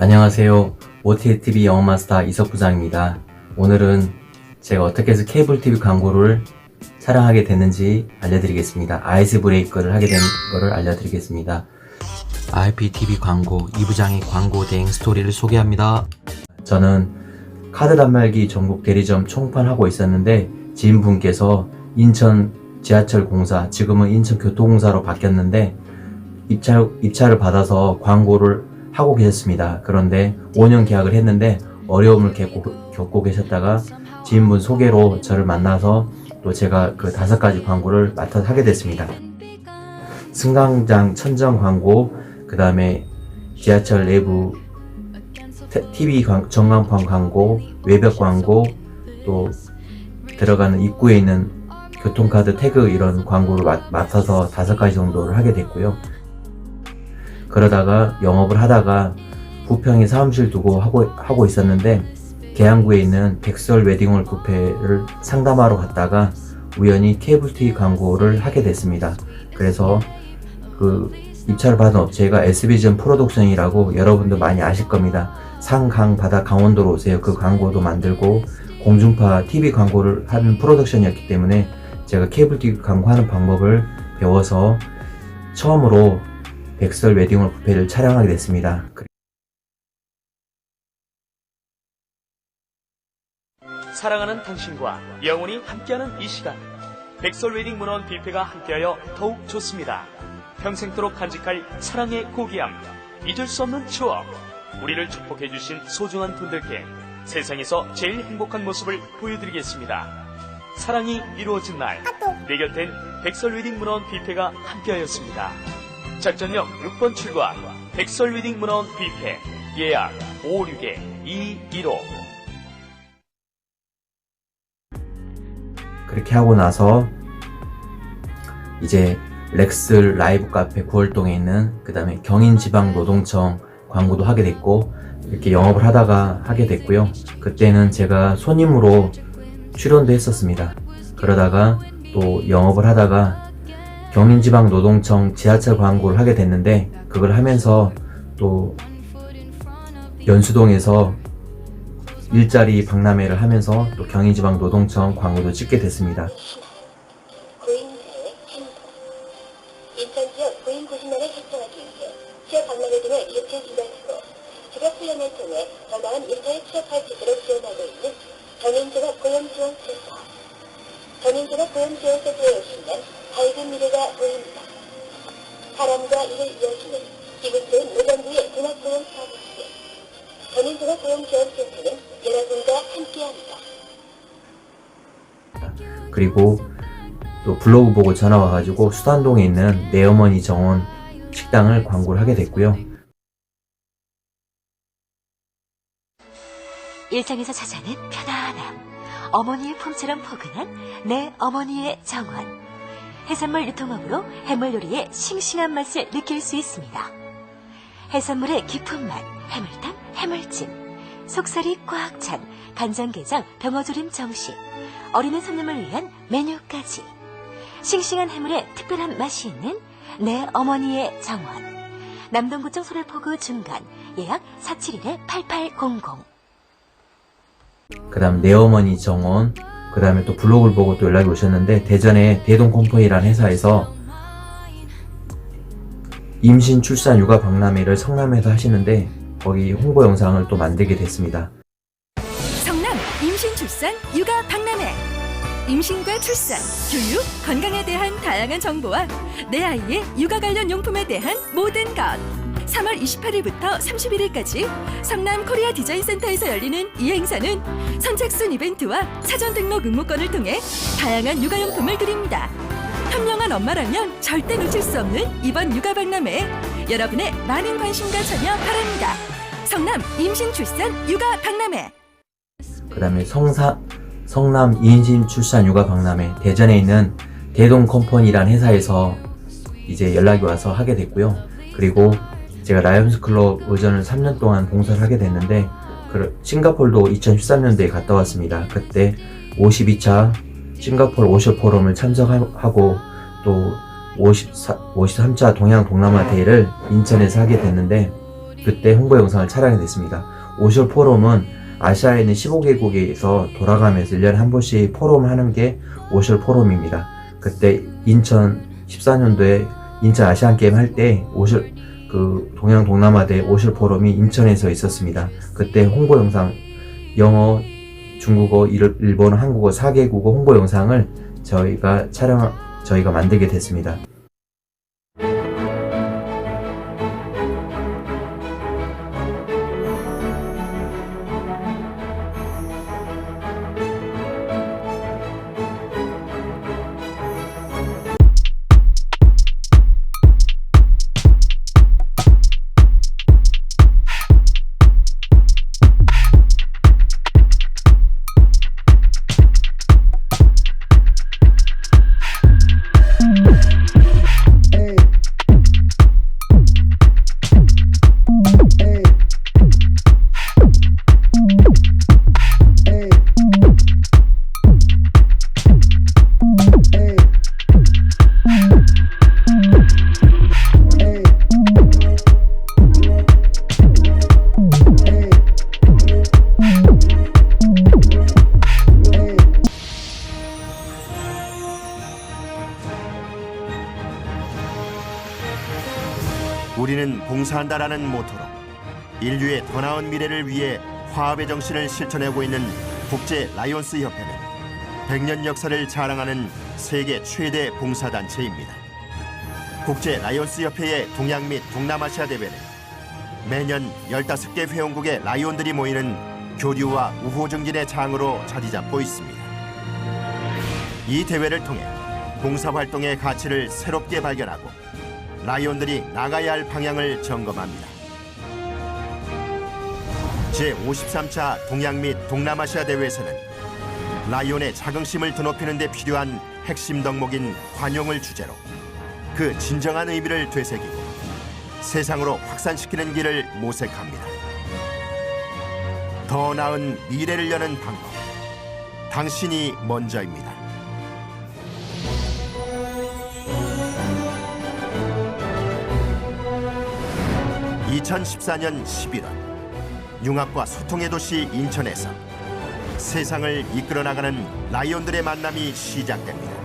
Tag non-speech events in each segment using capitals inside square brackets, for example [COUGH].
안녕하세요. OTTV 영어 마스터 이석 부장입니다. 오늘은 제가 어떻게 해서 케이블 TV 광고를 촬영하게 됐는지 알려드리겠습니다. 아이스 브레이크를 하게 된 거를 알려드리겠습니다. IPTV 광고 2부장의 광고 대행 스토리를 소개합니다. 저는 카드 단말기 전국 대리점 총판하고 있었는데 지인분께서 인천 지하철 공사, 지금은 인천 교통공사로 바뀌었는데 입차, 입찰을 받아서 광고를 하고 계셨습니다. 그런데 5년 계약을 했는데 어려움을 겪고, 겪고 계셨다가 지인분 소개로 저를 만나서 또 제가 그 다섯 가지 광고를 맡아 하게 됐습니다. 승강장 천정 광고, 그 다음에 지하철 내부 테- TV 광- 전광판 광고, 외벽 광고, 또 들어가는 입구에 있는 교통카드 태그 이런 광고를 맡- 맡아서 다섯 가지 정도를 하게 됐고요. 그러다가 영업을 하다가 부평에 사무실 두고 하고, 하고 있었는데 계양구에 있는 백설 웨딩홀 뷔페를 상담하러 갔다가 우연히 케이블 TV 광고를 하게 됐습니다. 그래서 그 입찰을 받은 업체가 SB전 프로덕션이라고 여러분도 많이 아실 겁니다. 상 강 바다 강원도로 오세요. 그 광고도 만들고 공중파 TV 광고를 하는 프로덕션이었기 때문에 제가 케이블 TV 광고하는 방법을 배워서 처음으로 백설 웨딩홀 뷔페를 촬영하게 됐습니다. 사랑하는 당신과 영원히 함께하는 이 시간. 백설 웨딩 문원 뷔페가 함께하여 더욱 좋습니다. 평생토록 간직할 사랑의 고귀함 잊을 수 없는 추억. 우리를 축복해주신 소중한 분들께 세상에서 제일 행복한 모습을 보여드리겠습니다. 사랑이 이루어진 날 내 곁엔 백설 웨딩 문원 뷔페가 함께하였습니다. 작전역 6번 출구와 백설 웨딩 문원 뷔페 예약 561-215 그렇게 하고 나서 이제 렉스 라이브 카페 구월동에 있는 그 다음에 경인지방노동청 광고도 하게 됐고 이렇게 영업을 하다가 하게 됐고요. 그때는 제가 손님으로 출연도 했었습니다. 그러다가 또 영업을 하다가 경인지방노동청 지하철 광고를 하게 됐는데 그걸 하면서 또 연수동에서 일자리 박람회를 하면서 또 경인지방노동청 광고도 찍게 됐습니다. 전인직업 고용지원 센터 전인직업 고용지원 센터에 오시면 밝은 미래가 보입니다. 사람과 일을 이어주는 기분 좋은 노동부의 종합고용 서비스 전인직업 고용지원 센터는 여러분과 함께합니다. 그리고 또 블로그 보고 전화 와가지고 수단동에 있는 내 어머니 정원 식당을 광고를 하게 됐고요. 일상에서 찾아낸 편안함. 어머니의 품처럼 포근한 내 어머니의 정원. 해산물 유통업으로 해물 요리의 싱싱한 맛을 느낄 수 있습니다. 해산물의 깊은 맛, 해물탕, 해물찜. 속살이 꽉 찬 간장게장 병어조림 정식. 어린이 손님을 위한 메뉴까지. 싱싱한 해물에 특별한 맛이 있는 내 어머니의 정원. 남동구청 소래포구 중간 예약 471-8800. 그 다음 내 어머니 정원 그 다음에 또 블로그를 보고 또 연락이 오셨는데 대전에 대동컴퍼니라는 회사에서 임신 출산 육아 박람회를 성남에서 하시는데 거기 홍보 영상을 또 만들게 됐습니다. 성남 임신 출산 육아 박람회 임신과 출산, 교육, 건강에 대한 다양한 정보와 내 아이의 육아 관련 용품에 대한 모든 것 3월 28일부터 31일까지 성남 코리아 디자인 센터에서 열리는 이 행사는 선착순 이벤트와 사전 등록 응모권을 통해 다양한 육아용품을 드립니다. 현명한 엄마라면 절대 놓칠 수 없는 이번 육아 박람회에 여러분의 많은 관심과 참여 바랍니다. 성남 임신 출산 육아 박람회 그 다음에 성사, 성남 임신 출산 육아 박람회 대전에 있는 대동 컴퍼니라는 회사에서 이제 연락이 와서 하게 됐고요. 그리고 제가 라이온스 클럽 의전을 3년 동안 봉사를 하게 됐는데 그 싱가폴도 2013년도에 갔다 왔습니다. 그때 52차 싱가포르 오션 포럼을 참석하고 또 54, 53차 동양 동남아 대회를 인천에서 하게 됐는데 그때 홍보 영상을 촬영이 됐습니다. 오션 포럼은 아시아에 있는 15개국에서 돌아가면서 1년에 한 번씩 포럼을 하는 게 오션 포럼입니다. 그때 인천 14년도에 인천 아시안 게임 할 때 오션 그 동양 동남아 대 오션 포럼이 인천에서 있었습니다. 그때 홍보 영상 영어, 중국어, 일- 일본어, 한국어 4개국어 홍보 영상을 저희가 촬영 저희가 만들게 됐습니다. 우리는 봉사한다라는 모토로 인류의 더 나은 미래를 위해 화합의 정신을 실천하고 있는 국제 라이온스 협회는 100년 역사를 자랑하는 세계 최대 봉사단체입니다. 국제 라이온스 협회의 동양 및 동남아시아 대회는 매년 15개 회원국의 라이온들이 모이는 교류와 우호 증진의 장으로 자리 잡고 있습니다. 이 대회를 통해 봉사활동의 가치를 새롭게 발견하고 라이온들이 나가야 할 방향을 점검합니다. 제53차 동양 및 동남아시아 대회에서는 라이온의 자긍심을 드높이는 데 필요한 핵심 덕목인 관용을 주제로 그 진정한 의미를 되새기고 세상으로 확산시키는 길을 모색합니다. 더 나은 미래를 여는 방법. 당신이 먼저입니다. (2014년 11월) 융합과 소통의 도시 인천에서 세상을 이끌어 나가는 라이온들의 만남이 시작됩니다.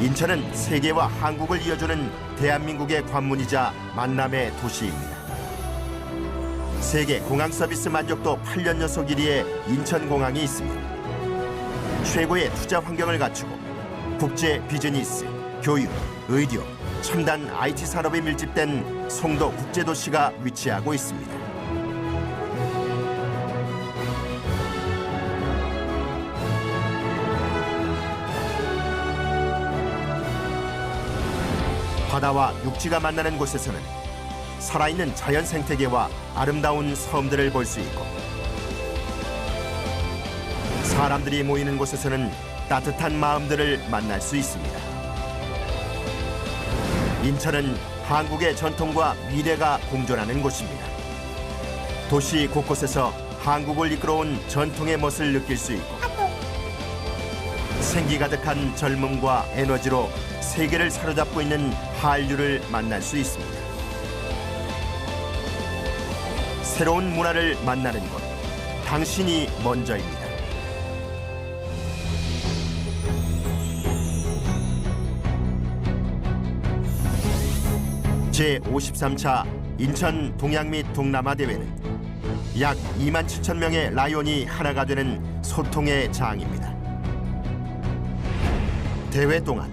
인천은 세계와 한국을 이어주는 대한민국의 관문이자 만남의 도시입니다. 세계 공항 서비스 만족도 8년 연속 1위의 인천 공항이 있으며 최고의 투자 환경을 갖추고 국제 비즈니스, 교육, 의료, 첨단 IT 산업이 밀집된 송도 국제도시가 위치하고 있습니다. 바다와 육지가 만나는 곳에서는 살아있는 자연 생태계와 아름다운 섬들을 볼 수 있고 사람들이 모이는 곳에서는 따뜻한 마음들을 만날 수 있습니다. 인천은 한국의 전통과 미래가 공존하는 곳입니다. 도시 곳곳에서 한국을 이끌어온 전통의 멋을 느낄 수 있고 생기 가득한 젊음과 에너지로 세계를 사로잡고 있는 한류를 만날 수 있습니다. 새로운 문화를 만나는 곳, 당신이 먼저입니다. 제53차 인천 동양 및 동남아 대회는 약 2만 7천 명의 라이온이 하나가 되는 소통의 장입니다. 대회 동안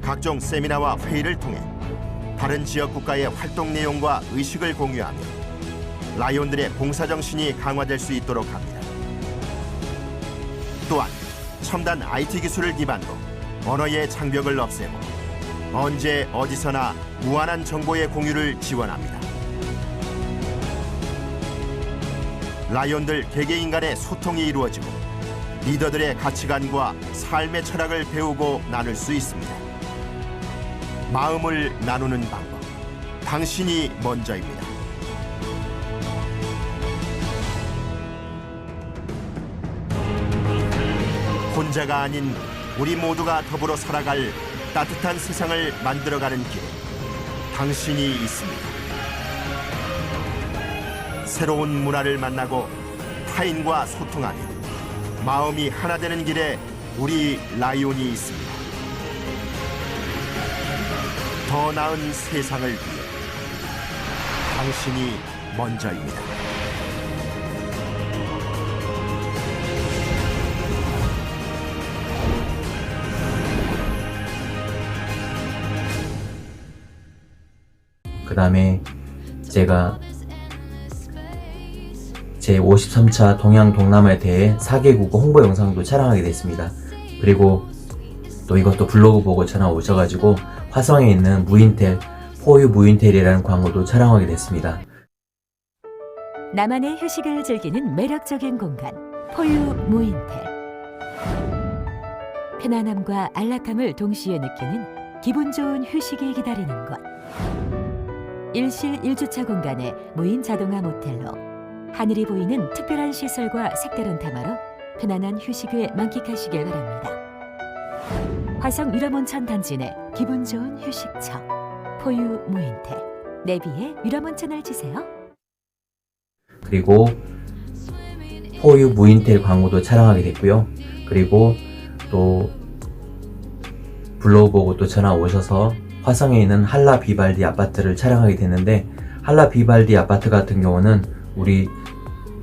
각종 세미나와 회의를 통해 다른 지역 국가의 활동 내용과 의식을 공유하며 라이온들의 봉사 정신이 강화될 수 있도록 합니다. 또한 첨단 IT 기술을 기반으로 언어의 장벽을 없애고 언제 어디서나 무한한 정보의 공유를 지원합니다. 라이온들 개개인 간의 소통이 이루어지고 리더들의 가치관과 삶의 철학을 배우고 나눌 수 있습니다. 마음을 나누는 방법. 당신이 먼저입니다. 혼자가 아닌 우리 모두가 더불어 살아갈 따뜻한 세상을 만들어가는 길에 당신이 있습니다. 새로운 문화를 만나고 타인과 소통하며 마음이 하나 되는 길에 우리 라이온이 있습니다. 더 나은 세상을 위해 당신이 먼저입니다. 다음에 제가 제 53차 동양 동남아에 대해 4개국 홍보 영상도 촬영하게 됐습니다. 그리고 또 이것도 블로그 보고 전화 오셔가지고 화성에 있는 무인텔, 포유 무인텔이라는 광고도 촬영하게 됐습니다. 나만의 휴식을 즐기는 매력적인 공간 포유 무인텔 편안함과 안락함을 동시에 느끼는 기분 좋은 휴식이 기다리는 곳 일실 1주차 공간의 무인 자동화 모텔로. 하늘이 보이는 특별한 시설과 색다른 테마로 편안한 휴식을 만끽하시길 바랍니다. 화성 유람온천 단지 내 기분 좋은 휴식처 포유 무인텔 내비에 유람온천을 치세요. 그리고 포유 무인텔 광고도 촬영하게 됐고요. 그리고 또 블로그 보고 또 전화 오셔서 화성에 있는 한라 비발디 아파트를 촬영하게 됐는데 한라 비발디 아파트 같은 경우는 우리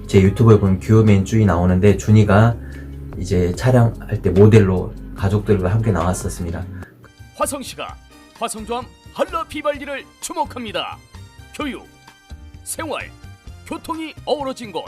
제 유튜브에 보면 규맨 쭈이 나오는데 준이가 이제 촬영할 때 모델로 가족들과 함께 나왔었습니다. 화성시가 화성조함 한라 비발디를 주목합니다. 교육, 생활, 교통이 어우러진 곳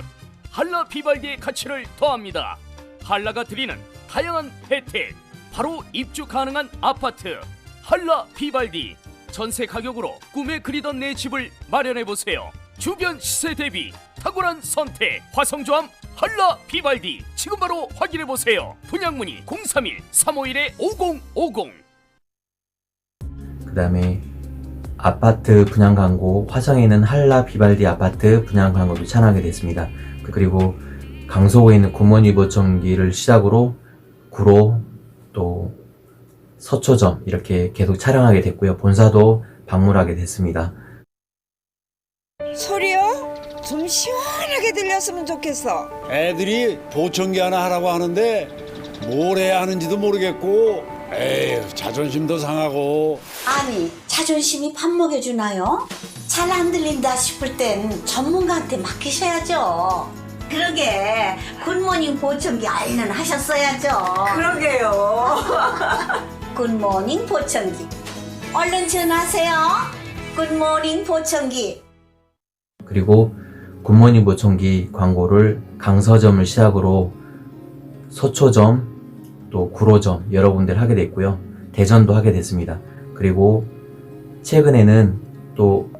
한라 비발디의 가치를 더합니다. 한라가 드리는 다양한 혜택 바로 입주 가능한 아파트 한라 비발디 전세 가격으로 꿈에 그리던 내 집을 마련해 보세요. 주변 시세 대비 탁월한 선택 화성조함 한라 비발디 지금 바로 확인해 보세요. 분양 문의 031 351 5050 그 다음에 아파트 분양 광고, 화성에 있는 한라 비발디 아파트 분양 광고도 촬영하게 됐습니다. 그- 그리고 강서구에 있는 구몬이 보청기를 시작으로 구로 또 서초점 이렇게 계속 촬영하게 됐고요. 본사도 방문하게 됐습니다. 소리요? 좀 시원하게 들렸으면 좋겠어. 애들이 보청기 하나 하라고 하는데 뭘 해야 하는지도 모르겠고 에휴 자존심도 상하고 아니 자존심이 밥 먹여주나요? 잘 안 들린다 싶을 땐 전문가한테 맡기셔야죠. 그러게 굿모닝 보청기 알면 하셨어야죠. 그러게요. [LAUGHS] 굿모닝 보청기. 얼른 전화하세요. 굿모닝 보청기. 그리고 굿모닝 보청기 광고를 강서점을 시작으로 서초점 또 구로점 여러 군데를 하게 됐고요. 대전도 하게 됐습니다. 그리고 최근에는 또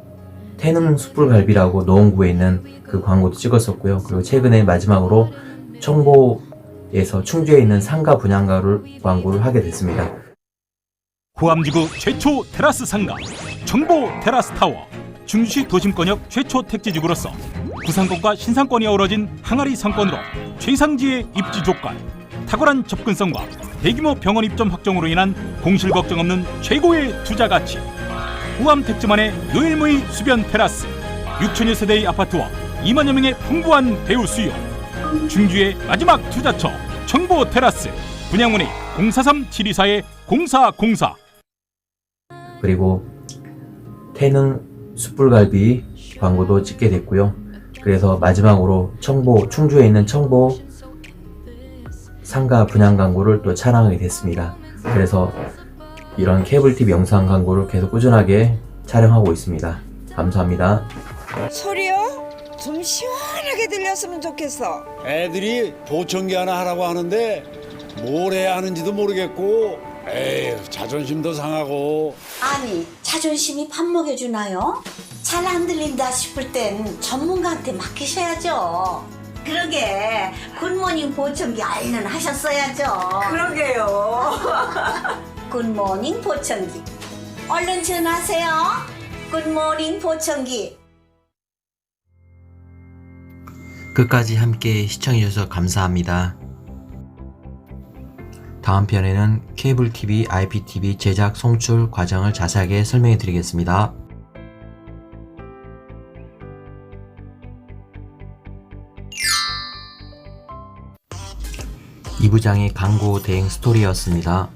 태릉 숯불갈비라고 노원구에 있는 그 광고도 찍었었고요. 그리고 최근에 마지막으로 청보에서 충주에 있는 상가 분양가를 광고를 하게 됐습니다. 후암지구 최초 테라스 상가 정보 테라스 타워 중시 도심권역 최초 택지지구로서 부상권과 신상권이 어우러진 항아리 상권으로 최상지의 입지 조건 탁월한 접근성과 대규모 병원 입점 확정으로 인한 공실 걱정 없는 최고의 투자 가치. 후암 택지만의 노일무이 수변 테라스 6천여 세대의 아파트와 2만여 명의 풍부한 배우 수요. 중주의 마지막 투자처 정보 테라스 분양문의 043-724-0404 그리고 태능 숯불갈비 광고도 찍게 됐고요. 그래서 마지막으로 청보 충주에 있는 청보 상가 분양 광고를 또 촬영하게 됐습니다. 그래서 이런 케이블 TV 영상 광고를 계속 꾸준하게 촬영하고 있습니다. 감사합니다. 소리요? 좀 시원하게 들렸으면 좋겠어. 애들이 보청기 하나 하라고 하는데 뭘 해야 하는지도 모르겠고 에휴 자존심도 상하고 아니 자존심이 밥 먹여주나요? 잘 안 들린다 싶을 땐 전문가한테 맡기셔야죠. 그러게 굿모닝 보청기 알면 하셨어야죠. 그러게요. [LAUGHS] 굿모닝 보청기. 얼른 전화하세요. 굿모닝 보청기. 끝까지 함께 시청해주셔서 감사합니다. 다음 편에는 케이블 TV, IPTV 제작 송출 과정을 자세하게 설명해 드리겠습니다. 이부장의 광고 대행 스토리였습니다.